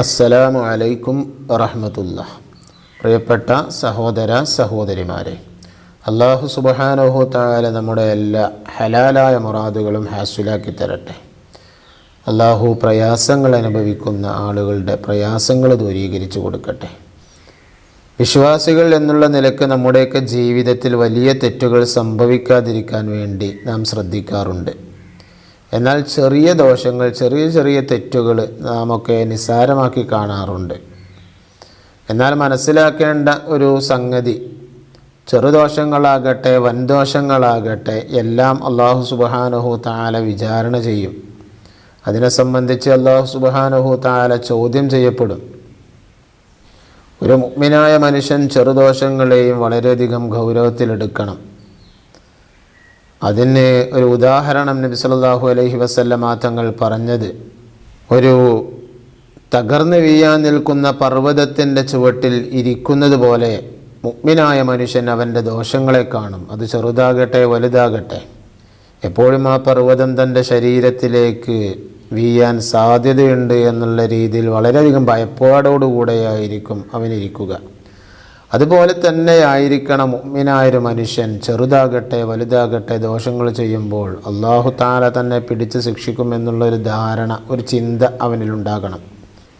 അസ്സലാമു അലൈക്കും വറഹമത്തുല്ല പ്രിയപ്പെട്ട സഹോദര സഹോദരിമാരെ അള്ളാഹു സുബഹാനോഹു താല നമ്മുടെ എല്ലാ ഹലാലായ മുറാദുകളും ഹാസുലാക്കി തരട്ടെ. അള്ളാഹു പ്രയാസങ്ങൾ അനുഭവിക്കുന്ന ആളുകളുടെ പ്രയാസങ്ങൾ ദൂരീകരിച്ചു കൊടുക്കട്ടെ. വിശ്വാസികൾ എന്നുള്ള നിലയ്ക്ക് നമ്മുടെയൊക്കെ ജീവിതത്തിൽ വലിയ തെറ്റുകൾ സംഭവിക്കാതിരിക്കാൻ വേണ്ടി നാം ശ്രദ്ധിക്കാറുണ്ട്. എന്നാൽ ചെറിയ ദോഷങ്ങൾ ചെറിയ ചെറിയ തെറ്റുകൾ നാമൊക്കെ നിസ്സാരമാക്കി കാണാറുണ്ട്. എന്നാൽ മനസ്സിലാക്കേണ്ട ഒരു സംഗതി ചെറുദോഷങ്ങളാകട്ടെ വൻദോഷങ്ങളാകട്ടെ എല്ലാം അള്ളാഹു സുബാനുഹു താല വിചാരണ ചെയ്യും. അതിനെ സംബന്ധിച്ച് അള്ളാഹു സുബാനുഹു താല ചോദ്യം ചെയ്യപ്പെടും. ഒരു മുഗ്മിനായ മനുഷ്യൻ ചെറുദോഷങ്ങളെയും വളരെയധികം ഗൗരവത്തിലെടുക്കണം. അതിന് ഒരു ഉദാഹരണം നബി സല്ലല്ലാഹു അലൈഹി വസല്ലമ തങ്ങൾ പറഞ്ഞത്. ഒരു തകർന്നു വീഴാൻ നിൽക്കുന്ന പർവതത്തിന്റെ ചുവട്ടിൽ ഇരിക്കുന്നത് പോലെ മുഗ്മിനായ മനുഷ്യൻ അവന്റെ ദോഷങ്ങളെ കാണും. അത് ചെറുതാകട്ടെ വലുതാകട്ടെ. എപ്പോഴും ആ പർവതം തന്റെ ശരീരത്തിലേക്ക് വീയാൻ സാധ്യതയുണ്ട് എന്നുള്ള രീതിയിൽ വളരെയധികം ഭയപ്പാടോടുകൂടെയായിരിക്കും അവനിരിക്കുക. അതുപോലെ തന്നെ ആയിരിക്കണം മുമ്മിനായൊരു മനുഷ്യൻ. ചെറുതാകട്ടെ വലുതാകട്ടെ ദോഷങ്ങൾ ചെയ്യുമ്പോൾ അള്ളാഹു താല തന്നെ പിടിച്ച് ശിക്ഷിക്കുമെന്നുള്ളൊരു ധാരണ ഒരു ചിന്ത അവനിലുണ്ടാകണം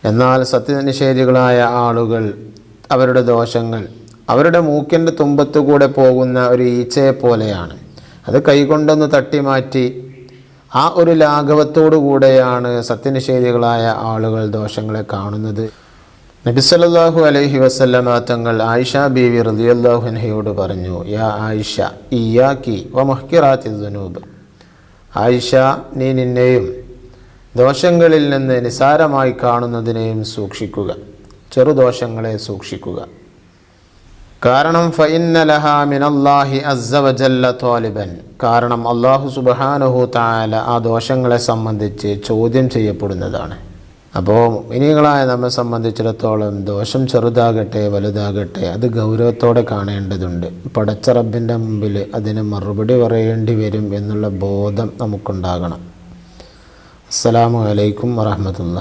എന്നാൽ സത്യനിഷേധികളായ ആളുകൾ അവരുടെ ദോഷങ്ങൾ അവരുടെ മൂക്കിന്റെ തുമ്പത്തുകൂടെ പോകുന്ന ഒരു ഈച്ചയെ പോലെയാണ്. അത് കൈകൊണ്ടൊന്ന് തട്ടിമാറ്റി ആ ഒരു ലാഘവത്തോടു കൂടെയാണ് സത്യനിഷേധികളായ ആളുകൾ ദോഷങ്ങളെ കാണുന്നത്. നബിസല്ലാഹു അലൈഹി വസല്ലമ തങ്ങൾ ആയിഷ ബീവി റലിയല്ലാഹുൻഹയോട് പറഞ്ഞു യാ ആയിഷ ഇയാക്കി വ മഹ്കിറാത്തി ദുനൂബ്. ആയിഷ നീ നിന്നെയും ദോഷങ്ങളിൽ നിന്ന് നിസാരമായി കാണുന്നതിനെയും സൂക്ഷിക്കുക ചെറുദോഷങ്ങളെ സൂക്ഷിക്കുക. കാരണം ഫൈന്നലഹ മിനല്ലാഹി അസ്സവജല്ല തോലിബൻ കാരണം അള്ളാഹു സുബഹാനഹു താല ആ ദോഷങ്ങളെ സംബന്ധിച്ച് ചോദ്യം ചെയ്യപ്പെടുന്നതാണ്. അപ്പോൾ ഇനികളായ നമ്മെ സംബന്ധിച്ചിടത്തോളം ദോഷം ചെറുതാകട്ടെ വലുതാകട്ടെ അത് ഗൗരവത്തോടെ കാണേണ്ടതുണ്ട്. പടച്ചറബിന്റെ മുമ്പിൽ അതിന് മറുപടി പറയേണ്ടി വരും എന്നുള്ള ബോധം നമുക്കുണ്ടാകണം. അസ്സലാമു അലൈക്കും വറഹമത്തുള്ള